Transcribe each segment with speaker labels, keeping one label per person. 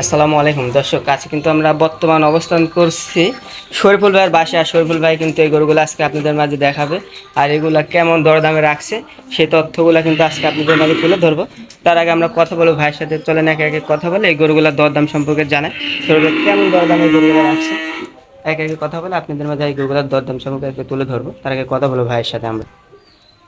Speaker 1: আসসালামু আলাইকুম। দর্শক, আজকে কিন্তু আমরা বর্তমান অবস্থান করছি শরীফুল ভাইয়ের আর শরীফুল ভাই কিন্তু এই গরুগুলো আজকে আপনাদের মাঝে দেখাবে। আর এগুলা কেমন দরদামে রাখছে সেই তথ্যগুলো কিন্তু আজকে আপনাদের মাঝে তুলে ধরবো। তার আগে আমরা কথা বলব ভাইয়ের সাথে, চলেন একে একে কথা বলে এই গরুগুলোর দরদাম সম্পর্কে জানাই। শরীফুল ভাই, কেমন দরদামে গরুগুলো রাখছে? একে একে কথা বলে আপনাদের মাঝে এই গরুগুলোর দরদাম সম্পর্কে তুলে ধরবো। তার আগে কথা বলব ভাইয়ের সাথে আমরা।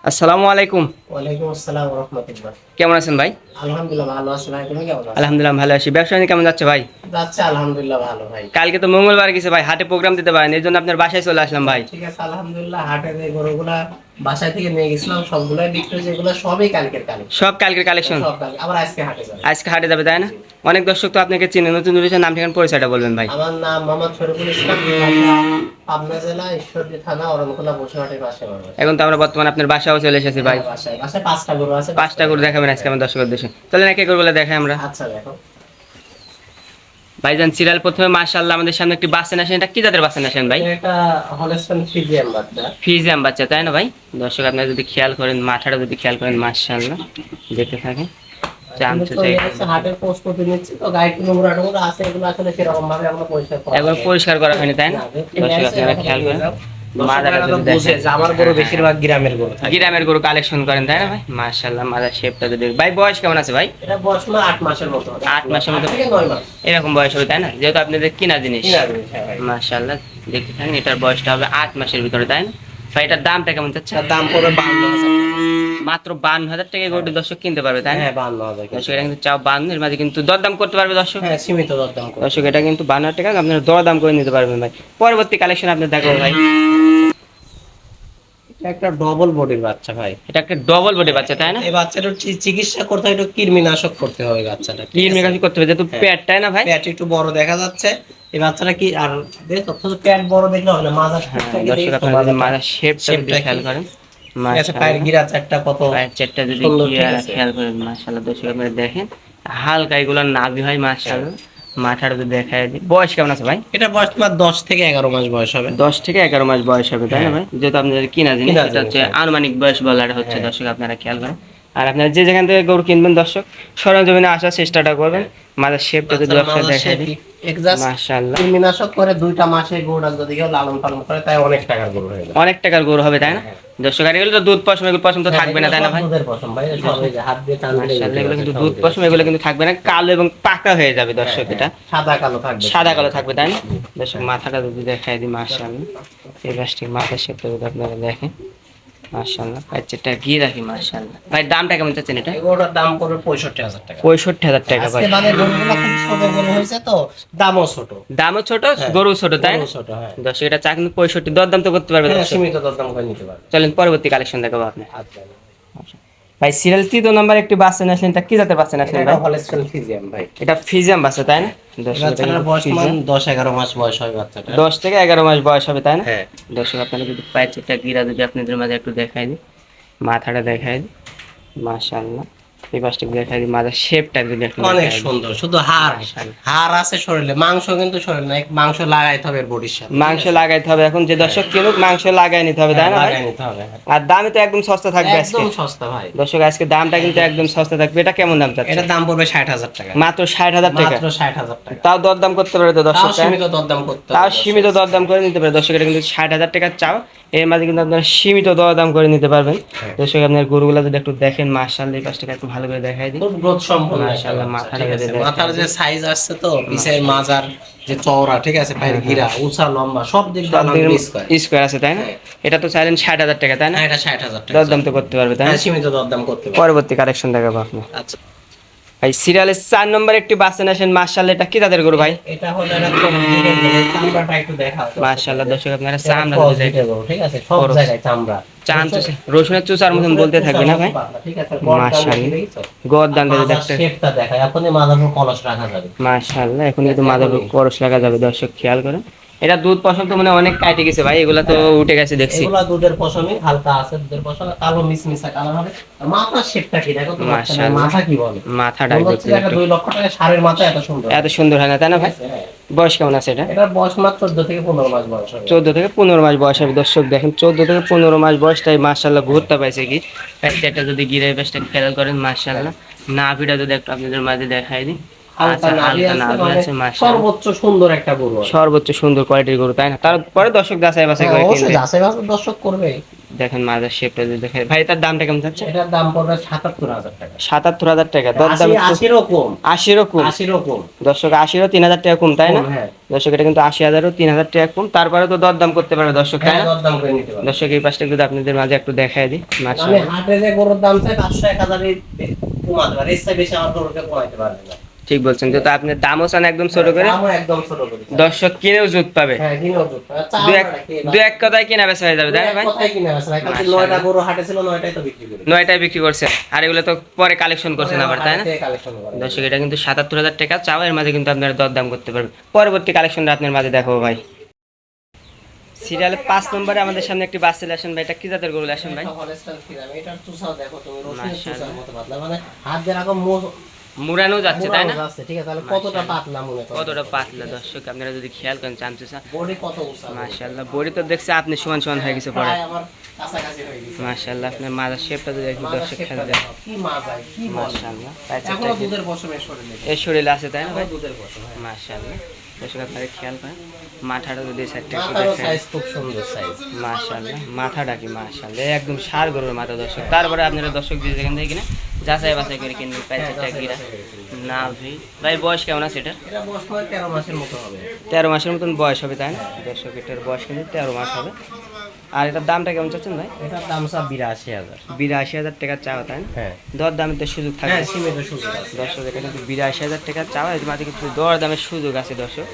Speaker 1: আসসালামু আলাইকুম।
Speaker 2: ওয়ালাইকুম আসসালাম রহমতুল্লাহ।
Speaker 1: কেমন আছেন ভাই?
Speaker 2: আলহামদুলিল্লাহ ভালো আছি ভাই তুমি কেমন আছো?
Speaker 1: আলহামদুলিল্লাহ ভালো আছি। ব্যবসা নিয়ে কেমন যাচ্ছে ভাই?
Speaker 2: যাচ্ছে আলহামদুলিল্লাহ ভালো ভাই।
Speaker 1: কালকে তো মঙ্গলবার গেছে ভাই হাটে প্রোগ্রাম দিতে পারেন এই জন্য আপনার বাসায় চলে আসলাম ভাই।
Speaker 2: ঠিক আছে আলহামদুলিল্লাহ হাটে যে গরুগুলা বাসায় থেকে নিয়ে গেছিলাম সবগুলাই বিক্রি যেগুলো সবই কালকের কালেকশন
Speaker 1: সব কালকের কালেকশন
Speaker 2: আবার আজকে হাটে যাবে।
Speaker 1: আজকে হাটে যাবে তাই না? অনেক দর্শক তো আপনাকে চিনে নতুন নাম ঠিকানা পরিচয়টা বলবেন ভাই।
Speaker 2: আমার নাম মোহাম্মদ শরীফুল ইসলাম পাবনা জেলা ঈশ্বরদী থানা অরণখোলা বসুরহাটের পাশে
Speaker 1: এখন তো আমরা বর্তমানে আপনার বাসাও চলে এসেছি ভাই।
Speaker 2: বাসায় পাঁচটা গরু আছে
Speaker 1: পাঁচটা করে দেখাবেন আজকে আমার দর্শকের দেশে। চলেন একে করে বলে দেখাই আমরা।
Speaker 2: আচ্ছা দেখো।
Speaker 1: ভাইজান সিরিয়াল প্রথমে মাশাআল্লাহ আমাদের সামনে একটি বাসেন আসেন। এটা কি জাতের বাসেন আসেন ভাই?
Speaker 2: এটা হলেসন ফিজিয়াম বাচ্চা।
Speaker 1: ফিজিয়াম বাচ্চা তাই না ভাই? দর্শক আপনারা যদি খেয়াল করেন মাথাটা যদি খেয়াল করেন মাশাআল্লাহ দেখতে থাকেন।
Speaker 2: পরিষ্কার করা হয়নি।
Speaker 1: তাই না? দর্শক আপনারা খেয়াল করেন। মাদাটা যদি দেখেন।
Speaker 2: যে আমার গরু বেশিরভাগ গ্রামের গরু থাকে।
Speaker 1: গ্রামের গরু কালেকশন করেন তাই না ভাই? মাশাআল্লাহ মাদার শেপটা যদি ভাই বয়স কেমন আছে ভাই?
Speaker 2: এটা বয়স না আট মাসের মতো
Speaker 1: আট মাসের মতো?
Speaker 2: আট থেকে নয় মাস।
Speaker 1: এরকম বয়স হবে তাই না? যেহেতু আপনাদের কিনা জিনিস।
Speaker 2: কিনা জিনিস, হ্যাঁ ভাই।
Speaker 1: মাশাআল্লাহ দেখতে থাকেন এটার বয়সটা হবে আট মাসের ভিতরে তাই না? ভাই এটার দামটা কেমন চাচ্ছে
Speaker 2: দাম পড়বে বান্ন
Speaker 1: মাত্র বান্ন হাজার টাকা গরুটি দর্শক কিনতে পারবে তাই না?
Speaker 2: হ্যাঁ বান্ন হাজার
Speaker 1: দর্শক এটা কিন্তু চাও বান্ন এর মাঝে কিন্তু দরদাম করতে পারবে দর্শক।
Speaker 2: হ্যাঁ সীমিত দরদাম
Speaker 1: দর্শক এটা কিন্তু বান্ন হাজার টাকা আপনারা দরদাম করে নিতে পারবেন ভাই। পরবর্তী কালেকশন আপনি দেখাবো ভাই।
Speaker 2: একটা ডবল বডির বাচ্চা ভাই।
Speaker 1: এটা একটা ডবল বডি বাচ্চা তাই না?
Speaker 2: এই বাচ্চাটার চিকিৎসা করতে হয় একটু কৃমিনাশক করতে হবে বাচ্চাটা
Speaker 1: কি মেকাশি করতে হবে যেহেতু
Speaker 2: হ্যাঁ।
Speaker 1: পেট তাই না ভাই?
Speaker 2: পেট একটু বড় দেখা যাচ্ছে। এই বাচ্চাটা কি আর পেট বড় দেখলে হয় না মাজার
Speaker 1: হ্যাঁ শেপটা
Speaker 2: কি?
Speaker 1: খেয়াল করেন
Speaker 2: পায়ের গিরা চারটা কত
Speaker 1: পায়ের চারটা যদি খেয়াল খেয়াল করেন মাশাআল্লাহ দর্শক আপনারা দেখেন হালকা এগুলো নাভি হয় মাশাআল্লাহ। মাথাটা যদি দেখায় দিই বয়স কেমন আছে ভাই?
Speaker 2: এটা বয়স তোমার দশ থেকে এগারো মাস বয়স হবে।
Speaker 1: দশ থেকে এগারো মাস বয়স হবে তাই না ভাই? যেহেতু আপনাদের কিনা জিনিস এটা হচ্ছে
Speaker 2: হ্যাঁ।
Speaker 1: আনুমানিক বয়স বলাটা হচ্ছে
Speaker 2: হ্যাঁ।
Speaker 1: দর্শক আপনারা খেয়াল করেন। আর আপনারা যে যেখান থেকে গরু কিনবেন দর্শক সরঞ্জমিনে আসার চেষ্টাটা করবেন। মাথার শেপটা যদি দিই।
Speaker 2: করে দুইটা মাসে গরুটা যদি কেউ লালন পালন করে তাই অনেক টাকার গরু হয়ে
Speaker 1: অনেক টাকার গরু হবে তাই না?
Speaker 2: হ্যাঁ।
Speaker 1: এগুলো তো দুধ পশম এগুলো পশম তো থাকবে না তাই না ভাই?
Speaker 2: এই
Speaker 1: এগুলো কিন্তু দুধ পশম এগুলো কিন্তু থাকবে না কালো এবং পাকা হয়ে যাবে দর্শক
Speaker 2: হ্যাঁ,
Speaker 1: এটা।
Speaker 2: হ্যাঁ, সাদা কালো থাকবে।
Speaker 1: সাদা কালো থাকবে তাই না? দর্শক মাথাটা যদি দেখায় দিই মাশাআল্লাহ। এই গাছটি মাথার শেপটা যদি আপনারা দেখেন। মাশাআল্লাহ। বাচ্চাটা গিয়ে রাখি মাশাআল্লাহ। ভাই দামটা কেমন চাচ্ছেন এটা?
Speaker 2: গরুটার দাম পড়বে পঁয়ষট্টি হাজার টাকা।
Speaker 1: পঁয়ষট্টি হাজার টাকা ভাই।
Speaker 2: মানে গরুগুলো খুব ছোট গরু হয়েছে তো দামও ছোট।
Speaker 1: দামও ছোট
Speaker 2: হ্যাঁ।
Speaker 1: গরু ছোট তাই
Speaker 2: ছোট হ্যাঁ।
Speaker 1: দর্শক এটা চা কিন্তু পঁয়ষট্টি দরদাম তো করতে পারবে
Speaker 2: হ্যাঁ, সীমিত দরদাম করে নিতে পারবে।
Speaker 1: চলেন পরবর্তী কালেকশন দেখাবো আপনি
Speaker 2: আচ্ছা
Speaker 1: ভাই সিরিয়াল তৃতীয় নাম্বার একটি বাচ্চা আসলেন এটা কি জাতের বাচ্চা আসলেন ভাই?
Speaker 2: ফিজিয়াম ভাই।
Speaker 1: এটা ফিজিয়াম বাচ্চা তাই না?
Speaker 2: দশ এগারো মাস বয়স হয় বাচ্চাটা।
Speaker 1: দশ থেকে এগারো মাস বয়স হবে তাই না?
Speaker 2: দশ
Speaker 1: দর্শক আপনারা যদি পায়ের চেটটা গিরা যদি আপনাদের মাঝে একটু দেখাই দিই মাথাটা দেখাই দিই। মাশাআল্লাহ। এই পাশটা মাথার শেপটা যদি
Speaker 2: অনেক সুন্দর শুধু হাড়।
Speaker 1: মাশাআল্লাহ।
Speaker 2: হাড় আছে শরীরে মাংস কিন্তু শরীরে নাই মাংস লাগাইতে হবে বডির সাথে
Speaker 1: মাংস লাগাইতে হবে এখন যে দর্শক কিনুক মাংস লাগাই নিতে হবে তাই না
Speaker 2: লাগাই নিতে হবে হ্যাঁ।
Speaker 1: আর দামে তো একদম সস্তা থাকবে আজকে।
Speaker 2: একদম সস্তা ভাই।
Speaker 1: দর্শক আজকে দামটা কিন্তু একদম সস্তা থাকবে। এটা কেমন দাম চাচ্ছে
Speaker 2: এটার দাম পড়বে ষাট হাজার টাকা।
Speaker 1: মাত্র ষাট হাজার টাকা?
Speaker 2: মাত্র ষাট হাজার টাকা।
Speaker 1: তাও দরদাম করতে পারে তো
Speaker 2: তাও
Speaker 1: দর্শক না?
Speaker 2: সীমিত দরদাম করতে
Speaker 1: তাও সীমিত দরদাম করে নিতে পারে। দর্শক এটা কিন্তু ষাট হাজার টাকা চাও। এর মাঝে কিন্তু আপনারা সীমিত দরদাম করে নিতে পারবেন।
Speaker 2: হ্যাঁ।
Speaker 1: দর্শক আপনার গরুগুলো যদি একটু দেখেন মার্শাল এই পাশটাকে একটু ভালো করে দেখাই দিই।
Speaker 2: খুব গ্রোথ সম্পন্ন
Speaker 1: মাশাআল্লাহ, মাথা দেখেন।
Speaker 2: মাথার যে সাইজ আসছে তো পিছের মাজার যে চওড়া ঠিক আছে? পায়ের গিরা উঁচা লম্বা সব দিক দিয়ে আলহামদুলিল্লাহ square।
Speaker 1: স্কোয়ার আছে তাই না?
Speaker 2: হ্যাঁ।
Speaker 1: এটা তো চাইলেন ষাট হাজার টাকা তাই না?
Speaker 2: হ্যাঁ, এটা ষাট হাজার টাকা
Speaker 1: দরদাম তো করতে পারবে তাই না?
Speaker 2: হ্যাঁ, সীমিত দরদাম করতে পারবে।
Speaker 1: পরবর্তী কালেকশন দেখাবো আপনি
Speaker 2: আচ্ছা।
Speaker 1: ভাই সিরিয়ালের চার নম্বর একটি বাচ্চা আসেন মার্শাল এটা কি তাদের গরু ভাই?
Speaker 2: এটা হলো একটা কমপ্লিটেড গরু। চামড়াটা একটু দেখাও।
Speaker 1: মার্শাল্লাহ দর্শক আপনারা চামড়া
Speaker 2: ঠিক আছে? সব জায়গায় চামড়া।
Speaker 1: চান রসুনের চুষার মতন বলতে থাকবে না ভাই?
Speaker 2: রাখা
Speaker 1: মাশাআল্লাহ এখন কিন্তু মাদার করস লাগা যাবে দর্শক খেয়াল করেন। এটা দুধ পশম তো মানে অনেক কাটে গেছে ভাই এগুলা তো উঠে গেছে দেখছি।
Speaker 2: এগুলা দুধের পশমই হালকা আছে দুধের পশম কালো মিসমিসা কালার হবে। মাথার শেপটা কি দেখো তো
Speaker 1: মাশাআল্লাহ।
Speaker 2: মাথা কি বলে?
Speaker 1: মাথাটা
Speaker 2: মনে যে একটা লক্ষ টাকা সারের মাথা এত সুন্দর।
Speaker 1: এত সুন্দর হয় না তাই না ভাই?
Speaker 2: হ্যাঁ।
Speaker 1: বয়স কেমন আছে এটা?
Speaker 2: এটার বয়স মাত্র চোদ্দ থেকে পনেরো মাস বয়স হবে।
Speaker 1: চোদ্দ থেকে পনেরো মাস বয়স হবে। দর্শক দেখেন চোদ্দ থেকে পনেরো মাস বয়সটাই মার্শাল্লাহ ঘুরতে পাইছে কি? প্যাচটা যদি গিরে বেশটা খেয়াল করেন মার্শাল্লাহ না ভিটা যদি একটু আপনাদের মাঝে দেখাই দিই। আচ্ছা,
Speaker 2: মানে
Speaker 1: আছে, মাশাআল্লাহ।
Speaker 2: সর্বোচ্চ সুন্দর একটা গরু
Speaker 1: সর্বোচ্চ সুন্দর কোয়ালিটির গরু তাই না? তারপরে দর্শক যাচাই বাছাই
Speaker 2: হ্যাঁ,
Speaker 1: করে কিনবে
Speaker 2: যাচাই বাছাই দর্শক করবে।
Speaker 1: দেখেন মাজার শেপটা যদি দেখেন ভাই তার দামটা কেমন যাচ্ছে?
Speaker 2: এটার দাম পড়বে সাতাত্তর হাজার টাকা।
Speaker 1: দর দাম
Speaker 2: কম।
Speaker 1: দর্শক টাকা তাই না?
Speaker 2: হ্যাঁ।
Speaker 1: দর্শক এটা কিন্তু টাকা কম। তারপরে তো দরদাম করতে পারবে দর্শক তাই
Speaker 2: হ্যাঁ
Speaker 1: না?
Speaker 2: দরদাম করে নিতে পারবে।
Speaker 1: দর্শক এই পাশটা যদি আপনাদের মাঝে একটু দেখায় দিই।
Speaker 2: আমি হাটে যে গরুর দাম চাই পাঁচশো এক হাজার কমাতে পারে এর বেশি আমার গরুকে কমাইতে পারবে না।
Speaker 1: ঠিক বলছেন। যেহেতু আপনি দামও চান একদম ছোট করে?
Speaker 2: হবে।
Speaker 1: দর্শক কিনেও জুত পাবে।
Speaker 2: হ্যাঁ। চা
Speaker 1: দু এক কথায় কিনা বেচা হয়ে যাবে তাই ভাই?
Speaker 2: হয়? নয়টা গরু হাটে ছিল নয়টাই তো বিক্রি করে
Speaker 1: নয়টায় বিক্রি করছে আর এগুলো তো পরে কালেকশন করছেন আবার তাই না? দর্শক এটা কিন্তু সাতাত্তর হাজার টাকা চাও এর মাঝে কিন্তু আপনারা দরদাম করতে পারবেন। পরবর্তী কালেকশনটা আপনার মাঝে দেখাবো ভাই। সিরিয়ালে পাঁচ নম্বরে আমাদের সামনে একটি বাস চলে আসেন ভাই এটা কি জাতের গরু আসেন ভাই?
Speaker 2: দেখো তুমি, মতো পাতলা। মানে হাত দিয়ে রাখো
Speaker 1: মুরানো যাচ্ছে তাই না
Speaker 2: ঠিক আছে? তাহলে কতটা পাতলা মনে?
Speaker 1: কতটা পাতলা দর্শক আপনারা যদি খেয়াল করেন চামচুসা
Speaker 2: বডি কত উঁচা?
Speaker 1: মাশাআল্লাহ বড়ি তো দেখছে আপনি সমান সমান হয়ে গেছে পরে
Speaker 2: প্রায় আমার কাছাকাছি হয়ে গেছে।
Speaker 1: মাশাআল্লাহ আপনার মাজার শেপটা যদি একটু দর্শক খেয়াল দেন
Speaker 2: দেখো, কি মাজায়, কি
Speaker 1: মাশাআল্লাহ
Speaker 2: এখনও দুধের পশমের শরীরে।
Speaker 1: এই শরীরে আছে তাই না ভাই
Speaker 2: দুধের পশম, হ্যাঁ।
Speaker 1: মাশাআল্লাহ দর্শক আপনারা খেয়াল করেন মাথাটা যদি সাইডটা একটু দেখেন
Speaker 2: খুব সুন্দর size।
Speaker 1: মাশাআল্লাহ মাথাটা কি মাশাআল্লাহ একদম সার গরুর মাথা দর্শক তারপরে আপনারা দর্শক যে যেখান থেকে কিনে যাচাই বাছাই করে কিনবেন
Speaker 2: হ্যাঁ,
Speaker 1: প্যাচেরটা গিরা।
Speaker 2: বাছাই
Speaker 1: না ভাই ভাই বয়স কেমন আছে এটা
Speaker 2: এটা বয়স হয় তেরো মাসের মতো হবে।
Speaker 1: তেরো মাসের মতন বয়স হবে তাই না? দেড়শো এটার বয়স কিন্তু তেরো মাস হবে। আর এটার দামটা কেমন চাচ্ছেন ভাই?
Speaker 2: এটার দাম সব বিরাশি হাজার।
Speaker 1: বিরাশি হাজার টাকা চাওয়া তাই না?
Speaker 2: হ্যাঁ।
Speaker 1: দর দামের তো সুযোগ থাকে।
Speaker 2: হ্যাঁ সীমিত সুযোগ আছে।
Speaker 1: দর্শক এটা কিন্তু বিরাশি হাজার টাকা চাওয়া এর মাঝে কিন্তু দর দামের সুযোগ আছে দর্শক।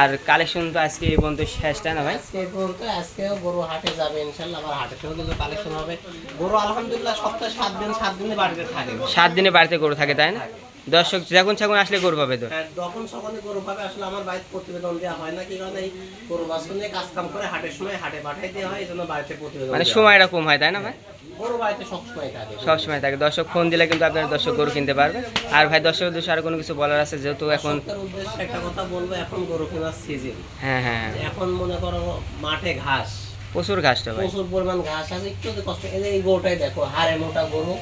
Speaker 1: আর কালেকশন তো আজকে এই পর্যন্ত শেষ তাই না ভাই?
Speaker 2: আজকে এই পর্যন্ত আজকেও গরু হাটে যাবে ইনশাল্লাহ। আবার হাটে থেকেও কিন্তু কালেকশন হবে। গরু আলহামদুলিল্লাহ সপ্তাহে সাত দিন সাত দিনে বাড়িতে থাকে।
Speaker 1: সাত দিনে বাড়িতে গরু থাকে তাই না? দর্শক যখন যখন আসলে গরু পাবে তো?
Speaker 2: হ্যাঁ, যখন সকলে গরু পাবে আসলে আমার বাড়িতে প্রতিবেদন দেওয়া হয় না কি কারণে এই গরু বাছুর নিয়ে কাজ কাম করে হাটের সময় হাটে পাঠাই দেওয়া হয় এই জন্য বাড়িতে প্রতিবেদন
Speaker 1: মানে
Speaker 2: হয়।
Speaker 1: সময়টা কম হয় তাই না ভাই?
Speaker 2: গরু বাড়িতে সবসময় থাকে।
Speaker 1: দর্শক ফোন দিলে কিন্তু আপনার দর্শক গরু কিনতে পারবে। আর ভাই দর্শক উদ্দেশ্যে আর কোনো কিছু বলার আছে? যেহেতু এখন
Speaker 2: একটা কথা বলব এখন গরু কেনার সিজন
Speaker 1: হ্যাঁ হ্যাঁ হ্যাঁ,
Speaker 2: এখন মনে করো মাঠে ঘাস।
Speaker 1: প্রচুর ঘাসটা ভাই।
Speaker 2: প্রচুর পরিমাণ ঘাস আছে একটু কষ্ট এই গরুটাই দেখো হাড়ে মোটা গরু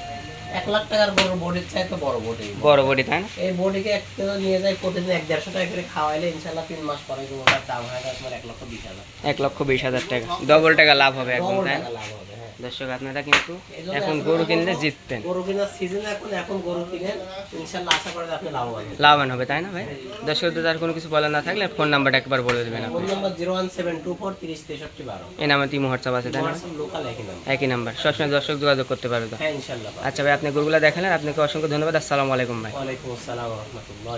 Speaker 2: এক লাখ টাকার গরুর বডির চাইতে বড় বডি।
Speaker 1: বড় বড়ি তাই না?
Speaker 2: এই বডিকে এক কিলো নিয়ে যায় প্রতিদিন এক দেড়শো টাকা করে খাওয়াইলে ইনশাল্লাহ তিন মাস পরে গরুটার দাম হয় আপনার এক লক্ষ বিশ হাজার।
Speaker 1: এক লক্ষ বিশ হাজার টাকা। ডবল টাকা লাভ হবে একদম
Speaker 2: ডবল
Speaker 1: তাই
Speaker 2: লাভ হবে।
Speaker 1: দর্শক আপনারা কিন্তু এখন গরু কিনলে জিততেন
Speaker 2: গরু কেনার সিজন এখন এখন গরু কিনেন ইনশাল্লাহ আশা করি আপনি লাভবান
Speaker 1: লাভবান হবে তাই না ভাই? দর্শক আর কোনো কিছু বলার না থাকলে ফোন নাম্বারটা একবার বলে দেবেন
Speaker 2: ফোন
Speaker 1: আপনি।
Speaker 2: নম্বর zero one seven two four তিরিশ তেষট্টি বারো।
Speaker 1: এই নাম্বার তিন হোয়াটসঅ্যাপ আছে তাই না?
Speaker 2: লোকাল একই নাম্বার
Speaker 1: একই নাম্বার। সবসময় দর্শক যোগাযোগ করতে পারবে তো?
Speaker 2: হ্যাঁ ইনশাল্লাহ।
Speaker 1: আচ্ছা ভাই আপনি গরুগুলো দেখালেন আপনাকে অসংখ্য ধন্যবাদ। আসসালামু আলাইকুম ভাই।
Speaker 2: ওয়ালাইকুম আসসালাম রহমতুল্লাহ